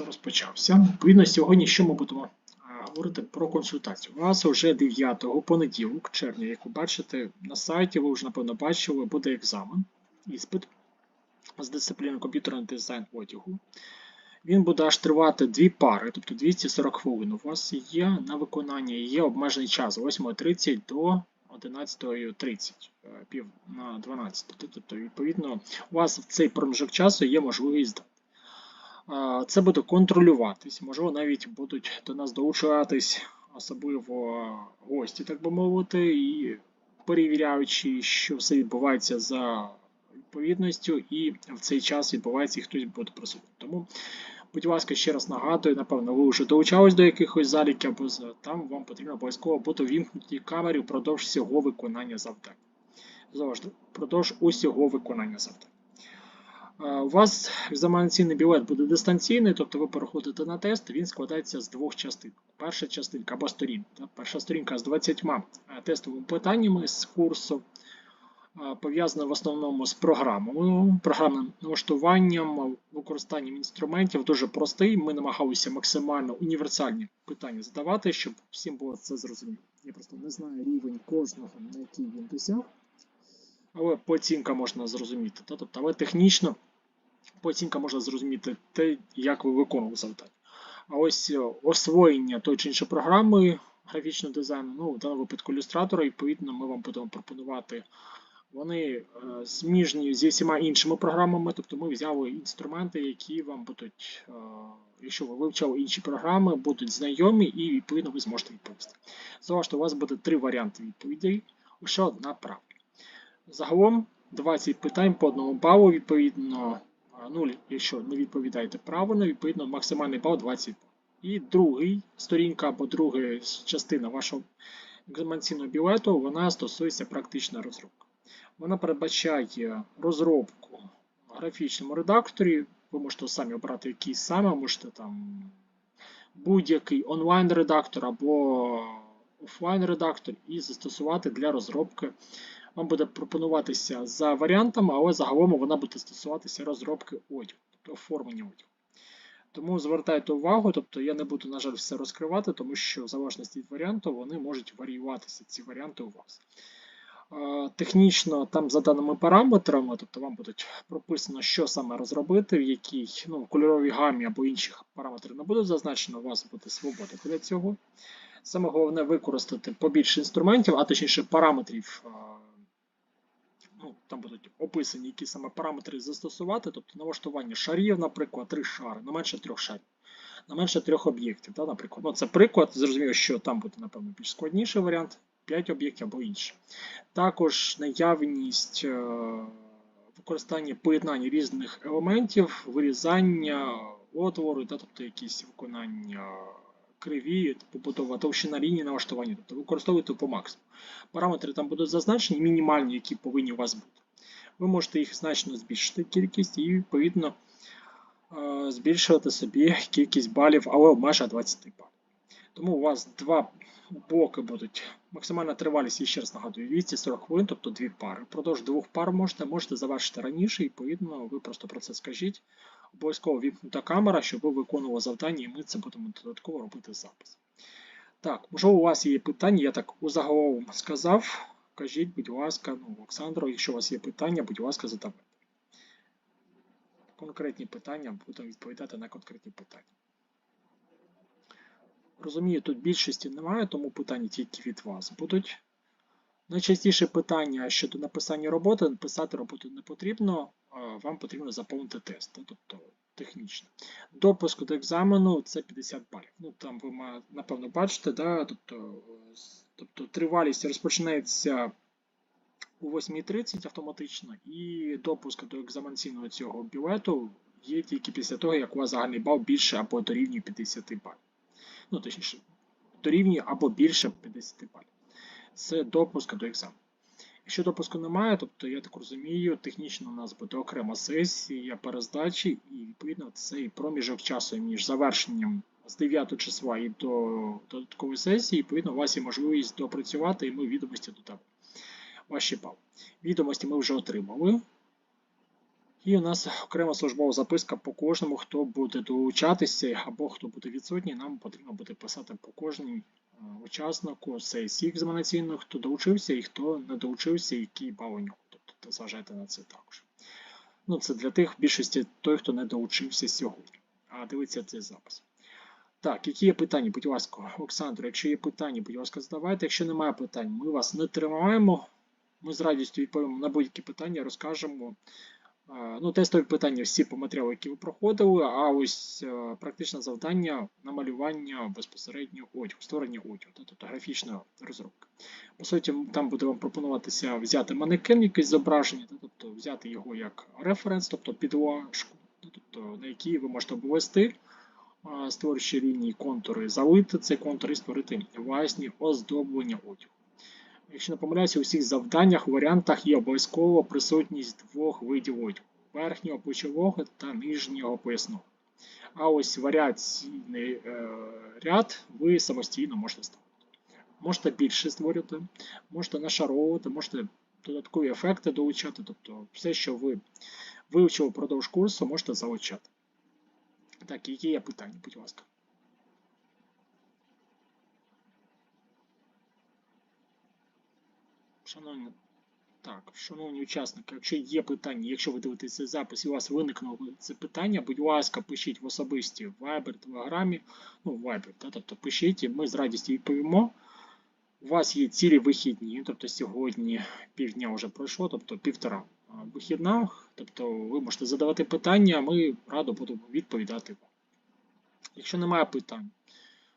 розпочався. Відповідно, сьогодні що ми будемо говорити про консультацію. У нас вже 9 понеділок, червня, як ви бачите, на сайті ви вже напевно бачили, буде екзамен, іспит з дисципліни комп'ютерний дизайн одягу. Він буде аж тривати дві пари, тобто 240 хвилин. У вас є на виконання, є обмежений час з 8.30 до 11.30, е, пів на 12. Тобто, відповідно, у вас в цей проміжок часу є можливість Це буде контролюватись, можливо, навіть будуть до нас долучатись, особливо гості, так би мовити, і перевіряючи, що все відбувається за відповідністю, і в цей час відбувається і хтось буде присутній. Тому, будь ласка, ще раз нагадую, напевно, ви вже долучались до якихось заліків, або там вам потрібно обов'язково бути вімкнуті камери впродовж всього виконання завдань. Завжди, впродовж усього виконання завдань. У вас екзаменаційний білет буде дистанційний, тобто ви переходите на тест, він складається з двох частин. Перша частинка або сторін. Перша сторінка з 20 е, тестовими питаннями з курсу, пов'язана в основному з програмою, програмним налаштуванням, використанням інструментів. Дуже простий. Ми намагалися максимально універсальні питання задавати, щоб всім було це зрозуміло. Я просто не знаю рівень кожного, на який він досяг. Але по оцінкам можна зрозуміти. Та? Тобто, але технічно по оцінкам можна зрозуміти те, як ви виконували завдання. А ось е, освоєння тої чи іншої програми графічного дизайну, ну, в даному випадку ілюстратора, відповідно, ми вам будемо пропонувати. Вони е, зміжні зі всіма іншими програмами, тобто ми взяли інструменти, які вам будуть, е, якщо ви вивчали інші програми, будуть знайомі і відповідно ви зможете відповісти. Завжди у вас буде три варіанти відповідей, лише одна правда. Загалом 20 питань по одному балу, відповідно, 0, якщо не відповідаєте правильно, відповідно максимальний бал 20 І другий сторінка або друга частина вашого екзаменаційного білету, вона стосується практичної розробки. Вона передбачає розробку в графічному редакторі. Ви можете самі обрати який саме, можете там будь-який онлайн-редактор або офлайн-редактор і застосувати для розробки вам буде пропонуватися за варіантами, але загалом вона буде стосуватися розробки одягу, тобто оформлення одягу. Тому звертайте увагу, тобто я не буду, на жаль, все розкривати, тому що в залежності від варіанту вони можуть варіюватися, ці варіанти у вас. Технічно, там за даними параметрами, тобто вам будуть прописано, що саме розробити, в якій ну, кольоровій гамі або інших параметрів не буде зазначено, у вас буде свобода для цього. Саме головне використати побільше інструментів, а точніше параметрів. Ну, там будуть описані, які саме параметри застосувати, тобто налаштування шарів, наприклад, три шари, не менше трьох шарів, не менше трьох об'єктів. Да, наприклад. Ну, це приклад, зрозуміло, що там буде, напевно, більш складніший варіант, 5 об'єктів або інше. Також наявність е, використання поєднання різних елементів, вирізання отвору, да, тобто якісь виконання криві, побудова товщина лінії налаштування, тобто використовуйте по максимуму. Параметри там будуть зазначені, мінімальні, які повинні у вас бути. Ви можете їх значно збільшити кількість і, відповідно, е, збільшувати собі кількість балів, але обмежа 20 балів. Тому у вас два блоки будуть. Максимальна тривалість, я ще раз нагадую, 240 хвилин, тобто дві пари. Впродовж двох пар можете, можете завершити раніше, і, відповідно, ви просто про це скажіть. Обов'язково вімкнута камера, щоб ви виконували завдання, і ми це будемо додатково робити запис. Так, можливо, у вас є питання, я так у загалом сказав. Кажіть, будь ласка, ну, Олександро, якщо у вас є питання, будь ласка, задавайте. Конкретні питання, будемо відповідати на конкретні питання. Розумію, тут більшості немає, тому питання тільки від вас будуть. Найчастіше питання щодо написання роботи, написати роботу не потрібно, вам потрібно заповнити тест, тобто технічно. Допуск до екзамену це 50 балів. Ну, там ви напевно бачите, да, тобто, тобто тривалість розпочинається у 8.30 автоматично, і допуск до екзаменаційного цього білету є тільки після того, як у вас загальний бал більше або дорівнює 50 балів. Ну, точніше, дорівнює або більше 50 балів. Це допуск до екзамену. Якщо допуску немає, тобто я так розумію, технічно у нас буде окрема сесія перездачі, і відповідно цей проміжок часу між завершенням з 9 числа і до додаткової сесії, відповідно, у вас є можливість допрацювати, і ми відомості додамо. Ваші бали. Відомості ми вже отримали. І у нас окрема службова записка по кожному, хто буде долучатися або хто буде відсутній, нам потрібно буде писати по кожній учаснику сесії екзаменаційної, хто долучився і хто не долучився, який бал у нього. Тобто зважайте на це також. Ну, це для тих більшості той, хто не долучився сьогодні. А дивіться цей запис. Так, які є питання, будь ласка, Олександр, якщо є питання, будь ласка, задавайте. Якщо немає питань, ми вас не тримаємо. Ми з радістю відповімо на будь-які питання, розкажемо. Е, Ну, тестові питання всі по матеріалу, які ви проходили, а ось е, практичне завдання намалювання безпосередньо одягу, створення одягу, тобто графічна розробка. По суті, там буде вам пропонуватися взяти манекен, якесь зображення, тобто взяти його як референс, тобто підложку, тобто, на якій ви можете обвести, е, створюючи лінії контури, залити цей контур і створити власні оздоблення одягу. Якщо не помиляюся, у всіх завданнях, варіантах є обов'язково присутність двох видів одягу верхнього плечового та нижнього поясного. А ось варіаційний е, ряд ви самостійно можете ставити. Можете більше створювати, можете нашаровувати, можете додаткові ефекти долучати, тобто все, що ви вивчили впродовж курсу, можете залучати. Так, які є питання, будь ласка. Шановні, так, шановні учасники, якщо є питання, якщо ви дивитеся цей запис і у вас виникнуло це питання, будь ласка, пишіть в особисті в Viber, Телеграмі, ну, Viber, та, тобто пишіть, і ми з радістю відповімо. У вас є цілі вихідні, тобто сьогодні півдня вже пройшло, тобто півтора вихідна, тобто ви можете задавати питання, ми радо будемо відповідати вам. Якщо немає питань,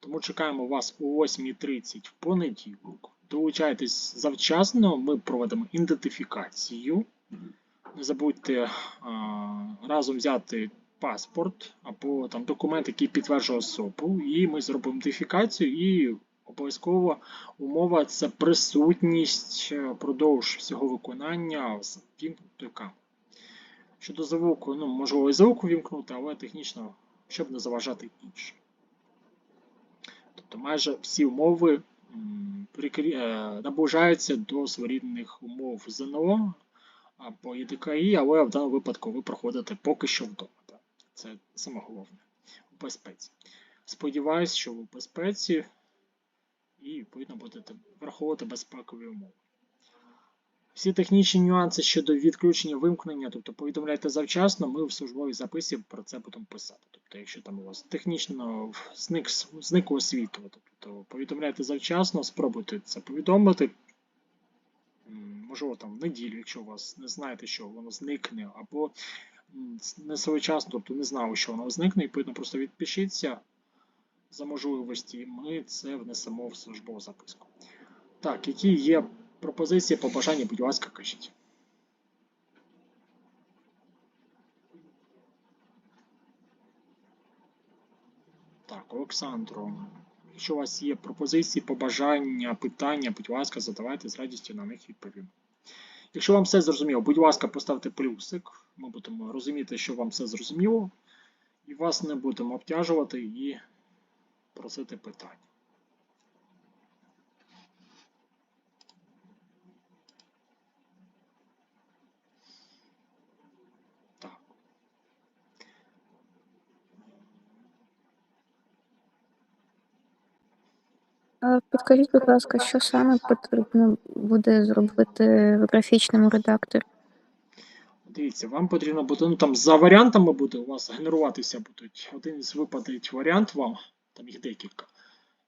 тому чекаємо вас о 8.30 в понеділок. Долучайтесь завчасно, ми проведемо ідентифікацію. Не забудьте а, разом взяти паспорт або там документ, який підтверджує особу, і ми зробимо ідентифікацію і обов'язково умова це присутність продовж всього виконання з вімкнутою. Щодо звуку, ну, можливо і звук вімкнути, але технічно, щоб не заважати іншим. Тобто майже всі умови наближаються до своєрідних умов ЗНО або ЄДКІ, але в даному випадку ви проходите поки що вдома. Це саме головне в безпеці. Сподіваюсь, що ви в безпеці і відповідно будете враховувати безпекові умови. Всі технічні нюанси щодо відключення вимкнення, тобто повідомляйте завчасно, ми в службовій записі про це будемо писати. Тобто, якщо там у вас технічно зник, зникло світло, тобто повідомляйте завчасно, спробуйте це повідомити. Можливо, там в неділю, якщо у вас не знаєте, що воно зникне, або не своєчасно, тобто не знали, що воно зникне, і відповідно просто відпишіться за можливості, і ми це внесемо в службову записку. Так, які є пропозиції, побажання, будь ласка, кажіть. Так, Олександро, якщо у вас є пропозиції, побажання, питання, будь ласка, задавайте з радістю на них відповім. Якщо вам все зрозуміло, будь ласка, поставте плюсик. Ми будемо розуміти, що вам все зрозуміло, і вас не будемо обтяжувати і просити питання. Підкажіть, будь ласка, що саме потрібно буде зробити в графічному редакторі? Дивіться, вам потрібно буде, ну там за варіантами буде у вас генеруватися будуть. Один із випадить варіант вам, там їх декілька.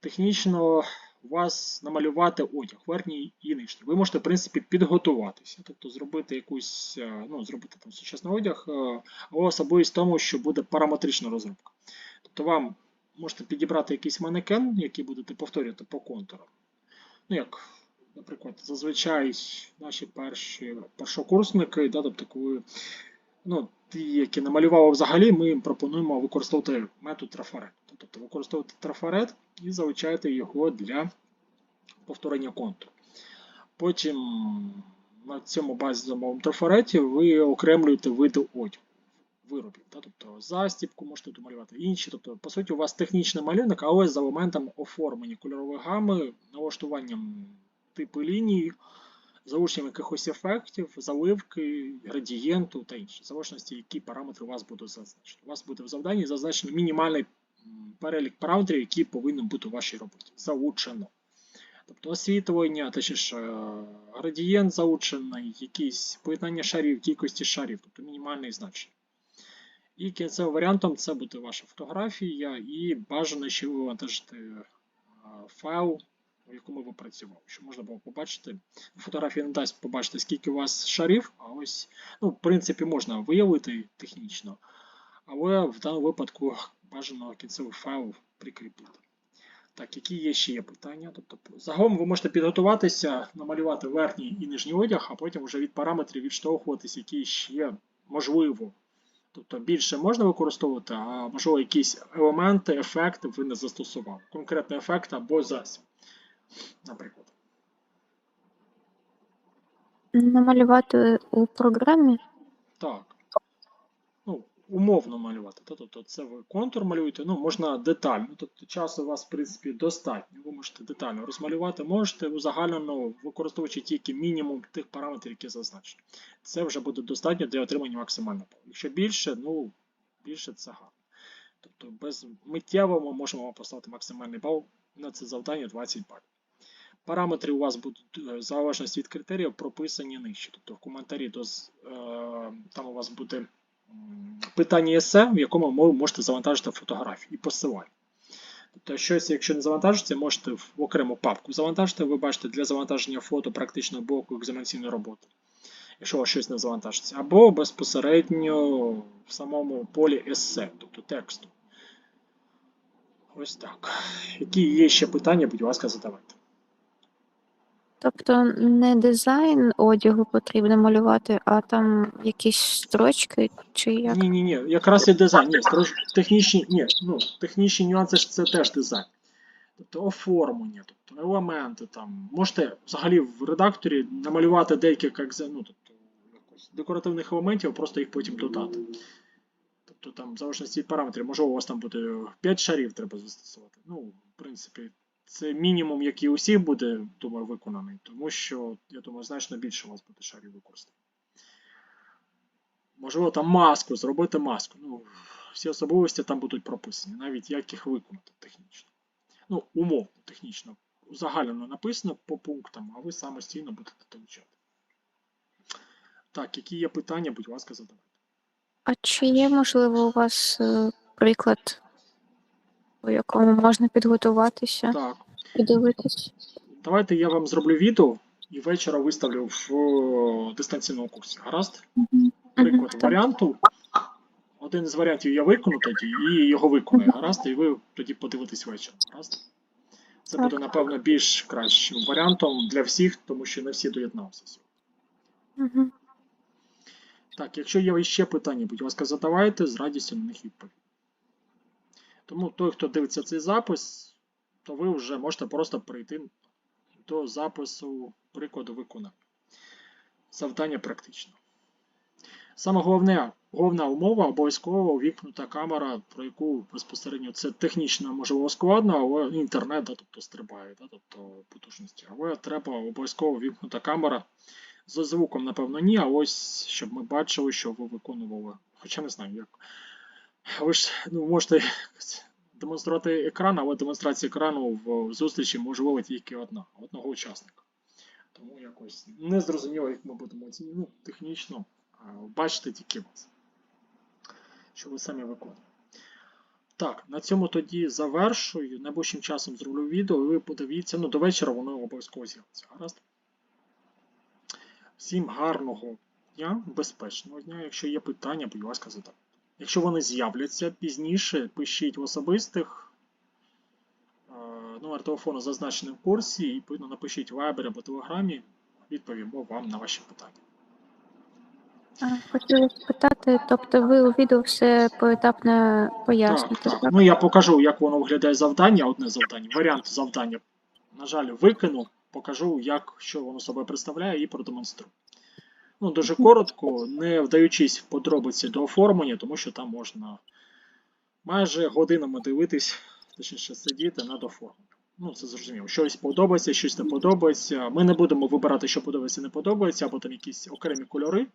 Технічно у вас намалювати одяг, верхній і нижній. Ви можете, в принципі, підготуватися, тобто зробити якусь, е, ну, зробити там сучасний одяг, е, але особливість в тому, що буде параметрична розробка. Тобто вам можете підібрати якийсь манекен, який будете повторювати по контурам. Ну, як, наприклад, зазвичай наші перші першокурсники, да, тобто, коли ну, ті, які намалювали взагалі, ми їм пропонуємо використовувати метод трафарет. Тобто використовувати трафарет і залучаєте його для повторення контуру. Потім на цьому базовому трафареті ви окремлюєте види одягу виробів. Та? Тобто застібку можете домалювати інші. Тобто, по суті, у вас технічний малюнок, але з елементом оформлення кольорової гами, налаштуванням типу лінії залученням якихось ефектів, заливки, градієнту та інше, в залежності, які параметри у вас будуть зазначені. У вас буде в завданні зазначений мінімальний перелік параметрів, які повинні бути у вашій роботі. Залучено. Тобто освітлення, точніше, градієнт залучений, якісь поєднання шарів, кількості шарів, тобто мінімальні значення. І кінцевим варіантом це буде ваша фотографія, і бажано ще вивантажити е, файл, в якому ви працювали, щоб можна було побачити. Фотографія не дасть побачити, скільки у вас шарів, а ось, ну, в принципі, можна виявити технічно, але в даному випадку бажано кінцевий файл прикріпити. Так, які є ще є питання? Тобто, загалом ви можете підготуватися, намалювати верхній і нижній одяг, а потім вже від параметрів відштовхуватись, які ще можливо. Тобто більше можна використовувати, а можливо якісь елементи, ефекти ви не застосували. Конкретний ефект або засіб. Наприклад. Намалювати у програмі. Так. Умовно малювати. Тобто це ви контур малюєте, ну, можна детально. Тобто часу у вас, в принципі, достатньо. Ви можете детально розмалювати, можете узагальнено використовуючи тільки мінімум тих параметрів, які зазначені. Це вже буде достатньо для отримання максимального балу. Якщо більше, ну, більше це гарно. Тобто без миттєво ми можемо вам поставити максимальний бал на це завдання 20 балів. Параметри у вас будуть е, в залежності від критеріїв прописані нижче. Тобто в коментарі до, е, там у вас буде питання есе, в якому ви можете завантажити фотографії і посилання. Тобто, щось, якщо не завантажиться, можете в окрему папку завантажити. Ви бачите для завантаження фото практичного блоку екзаменаційної роботи, якщо у вас щось не завантажиться, або безпосередньо в самому полі есе, тобто тексту. Ось так. Які є ще питання, будь ласка, задавайте. Тобто не дизайн одягу потрібно малювати, а там якісь строчки чи як. Ні, ні, ні, якраз і дизайн. Ні, трош- технічні, ні, ну, технічні нюанси це теж дизайн. Тобто оформлення, тобто елементи там. Можете взагалі в редакторі намалювати декілька ну, тобто, декоративних елементів, просто їх потім додати. Тобто там, в залежності від параметрів, можливо, у вас там буде 5 шарів треба застосувати. Ну, в принципі, це мінімум, який у всіх буде, думаю, виконаний, тому що, я думаю, значно більше у вас буде шарів використано. Можливо, там маску, зробити маску. Ну, всі особливості там будуть прописані, навіть як їх виконати технічно. Ну, умовно, технічно. Узагальнено написано по пунктам, а ви самостійно будете долучати. Так, які є питання, будь ласка, задавайте. А чи є, можливо, у вас е, приклад, по якому можна підготуватися, Так, подивитись? давайте я вам зроблю відео і вечора виставлю в о, дистанційному курсі. Гаразд? Мгм. Приклад Мгм, так. варіанту. Один з варіантів я виконую тоді, і його виконаю, гаразд, і ви тоді подивитесь вечором. Гаразд? Це Так. буде, напевно, більш кращим варіантом для всіх, тому що не всі доєдналися. сьогодні. Мгм. Так, якщо є ще питання, будь ласка, задавайте, з радістю на них відповім. Тому той, хто дивиться цей запис, то ви вже можете просто перейти до запису прикладу виконання. Завдання практично. Саме головне, головна умова обов'язково увімкнута камера, про яку безпосередньо це технічно можливо складно, але інтернет, да, тобто стрибає, да, тобто потужності. Але треба обов'язково увімкнута камера. За звуком, напевно, ні, а ось щоб ми бачили, що ви виконували. Хоча не знаю, як. Ви ж ну, можете демонструвати екран, але демонстрація екрану в зустрічі можливо тільки одна, одного учасника. Тому якось не зрозуміло, як ми будемо ну, технічно. а, Бачите тільки вас. Що ви самі виконуєте. Так, на цьому тоді завершую. Найближчим часом зроблю відео, і ви подивіться. Ну, до вечора воно обов'язково з'явиться. Гаразд? Всім гарного дня, безпечного дня. Якщо є питання, будь ласка, задавайте. Якщо вони з'являться пізніше, пишіть в особистих. Е, Номер телефону зазначений в курсі, і відповідно напишіть в Viber або Телеграмі, відповімо вам на ваші питання. Хотіла спитати, тобто ви у відео все поетапно поясните, так. так? Ну я покажу, як воно виглядає завдання, одне завдання, варіант завдання. На жаль, викину, покажу, як що воно собою представляє, і продемонструю. Ну, дуже коротко, не вдаючись в подробиці до оформлення, тому що там можна майже годинами дивитись, точніше сидіти над оформленням. Ну, це зрозуміло. Щось подобається, щось не подобається. Ми не будемо вибирати, що подобається, не подобається, або там якісь окремі кольори.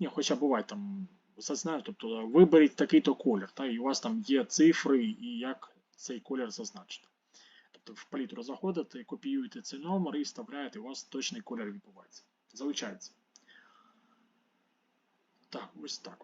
Ні, хоча буває там, знаю, тобто виберіть такий-то колір, та, і у вас там є цифри і як цей колір зазначити. Тобто в палітру заходите, копіюєте цей номер і вставляєте, і у вас точний колір відбувається. Залучається. Так, ось так.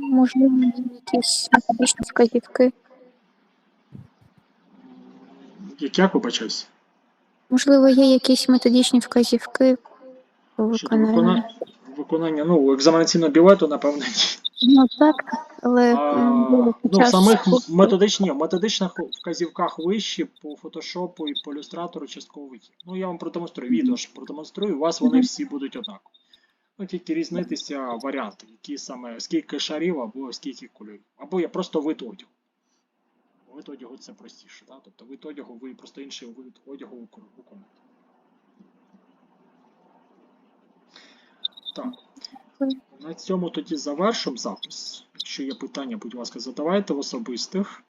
Можливо, якісь методичні вказівки. Як я вибачаюсь? Можливо, є якісь методичні вказівки по Щодо виконанню. виконання, виконання ну, екзаменаційного білету, напевно, ні. Ну так, але А, під ну, в час самих курсу- методичні, в методичних вказівках вищі по фотошопу і по ілюстратору частково. Ну, я вам продемонструю, відео ж продемонструю, у вас вони Мгм. всі будуть однакові. Ну, тільки різнитися варіанти, які саме скільки шарів або скільки кольорів. Або є просто вид одягу. Вид одягу це простіше, да? тобто вид одягу, ви просто інший вид одягу викон- виконуєте. Так. На цьому тоді завершимо запис. Якщо є питання, будь ласка, задавайте в особистих.